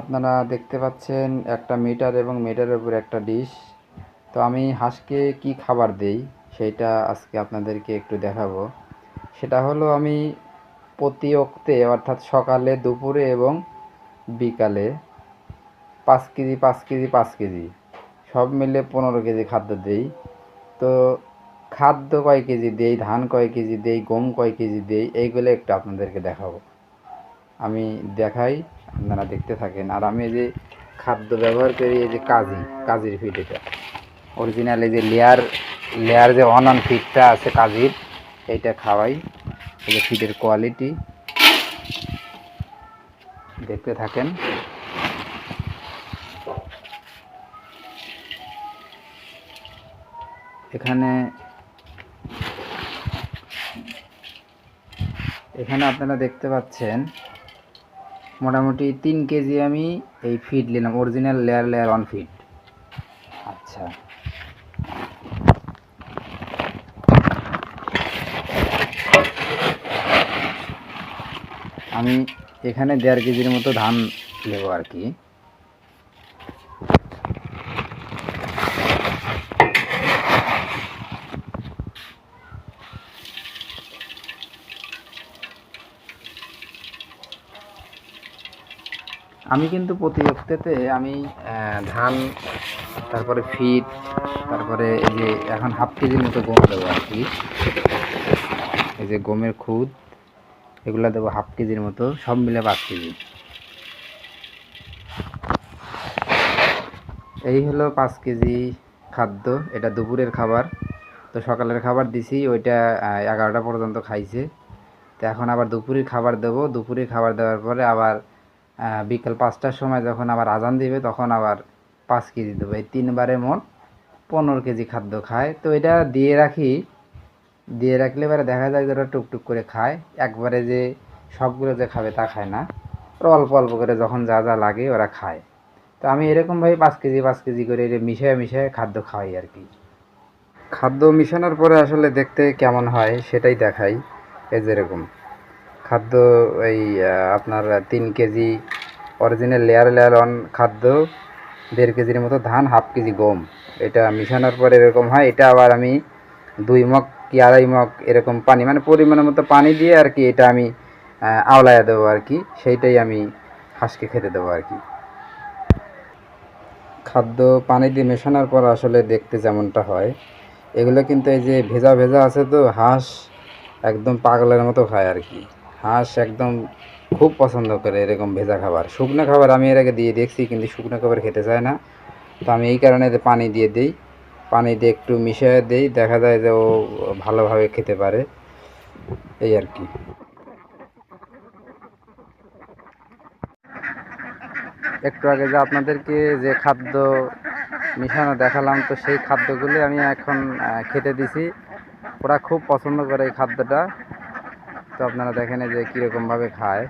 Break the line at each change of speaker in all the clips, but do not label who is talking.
আপনারা দেখতে পাচ্ছেন একটা মিটার এবং মিটারের উপর একটা ডিশ। তো আমি হাঁসকে কি খাবার দেই সেইটা আজকে আপনাদেরকে একটু দেখাবো। সেটা হলো আমি প্রতি অক্তে অর্থাৎ সকালে, দুপুরে এবং বিকালে পাঁচ কেজি পাঁচ কেজি পাঁচ কেজি সব মিলে পনেরো কেজি খাদ্য দেই। তো খাদ্য কয় কেজি দেই, ধান কয় কেজি দেই, গম কয় কেজি দেই, এইগুলো একটু আপনাদেরকে দেখাবো। আমি দেখাই। আপনারা দেখতে থাকেন। আর আমি যে খাদ্য ব্যবহার করি, এই যে কাজি, কাজির ফিট এটা। অরিজিনাল এই যে লেয়ার লেয়ার যে অন অন ফিটটা আছে কাজির, এইটা খাওয়াই। এই যে ফিটের কোয়ালিটি দেখতে থাকেন। এখানে এখানে আপনারা দেখতে পাচ্ছেন মোটামুটি তিন কেজি আমি এই ফিড নিলাম original layer layer on feed আচ্ছা। আমি এখানে দেড় কেজির মতো ধান নেব আর কি। আমি কিন্তু প্রতি অক্তেতে আমি ধান, তারপরে ফিট তারপরে এই যে এখন হাফ কেজির মতো গম দেবো আর কি। এই যে গমের খুদ এগুলো দেবো হাফ কেজির মতো, সব মিলে পাঁচ কেজি। এই হলো পাঁচ কেজি খাদ্য, এটা দুপুরের খাবার। তো সকালের খাবার দিছি, ওইটা এগারোটা পর্যন্ত খাইছে। তো এখন আবার দুপুরের খাবার দেবো। দুপুরের খাবার দেওয়ার পরে আবার বিকেল পাঁচটার সময় যখন আবার আজান দিবে, তখন আবার পাঁচ কেজি দেবো। এই তিনবারে মোট পনেরো কেজি খাদ্য খায়। তো এটা দিয়ে রাখি, দিয়ে রাখলে এবারে দেখা যায় যে ওরা টুকটুক করে খায়। একবারে যে সবগুলো যে খাবে তা খায় না। অল্প অল্প করে যখন যা যা লাগে ওরা খায়। তো আমি এরকমভাবে পাঁচ কেজি পাঁচ কেজি করে এটা মিশিয়ে মিশিয়ে খাদ্য খাওয়াই আর কি। খাদ্য মিশানোর পরে আসলে দেখতে কেমন হয় সেটাই দেখাই। এই যেরকম খাদ্য এই আপনার তিন KG original layer layer on খাদ্য, দেড় কেজির মতো ধান হাফ কেজি গম। এটা মিশানোর পরে এরকম হয়, এটা আবার আমি দুই মগ কি আড়াই মগ এরকম পানি মানে পরিমাণের মতো পানি দিয়ে আর কি এটা আমি আওলায় দেবো আর কি। সেইটাই আমি হাঁসকে খেতে দেবো আর কি। খাদ্য পানি দিয়ে মেশানোর পর আসলে দেখতে যেমনটা হয়। এগুলো কিন্তু এই যে ভেজা ভেজা আছে তো, হাঁস একদম পাগলের মতো খায় আর কি। হাঁস একদম খুব পছন্দ করে এরকম ভেজা খাবার। শুকনো খাবার আমি এর আগে দিয়ে দেখছি, কিন্তু শুকনো খাবার খেতে চায় না। তো আমি এই কারণে পানি দিয়ে দিই, পানি দিয়ে একটু মিশিয়ে দিই, দেখা যায় যে ও ভালোভাবে খেতে পারে। এই আর কি। একটু আগে যে আপনাদেরকে যে খাদ্য মিশানো দেখালাম, তো সেই খাদ্যগুলি আমি এখন খেতে দিছি। ওরা খুব পছন্দ করে এই খাদ্যটা। তো আপনারা দেখেন যে কীরকমভাবে খায়।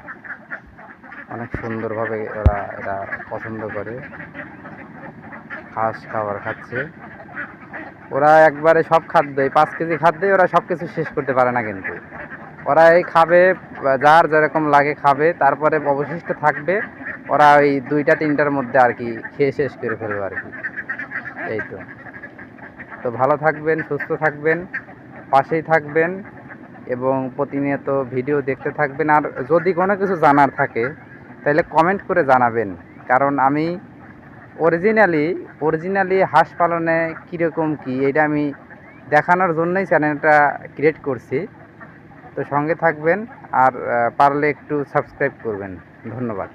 অনেক সুন্দরভাবে ওরা এটা পছন্দ করে। হাঁস খাবার খাচ্ছে। ওরা একবারে সব খাদ্য এই পাঁচ কেজি খাদ্যই ওরা সব কিছু শেষ করতে পারে না কিন্তু। ওরা এই খাবে, যার যেরকম লাগে খাবে, তারপরে অবশিষ্ট থাকবে, ওরা ওই দুইটা, তিনটার মধ্যে আর কি খেয়ে শেষ করে ফেলবে আর কি। এই তো। তো ভালো থাকবেন, সুস্থ থাকবেন, পাশেই থাকবেন। এবং প্রতিনিয়ত ভিডিও দেখতে থাকবেন। আর যদি কোনো কিছু জানার থাকে, তাহলে কমেন্ট করে জানাবেন। কারণ আমি অরিজিনালি অরিজিনালি হাঁস পালনে কীরকম কী, এটা আমি দেখানোর জন্যই চ্যানেলটা ক্রিয়েট করছি। তো সঙ্গে থাকবেন, আর পারলে একটু সাবস্ক্রাইব করবেন। ধন্যবাদ।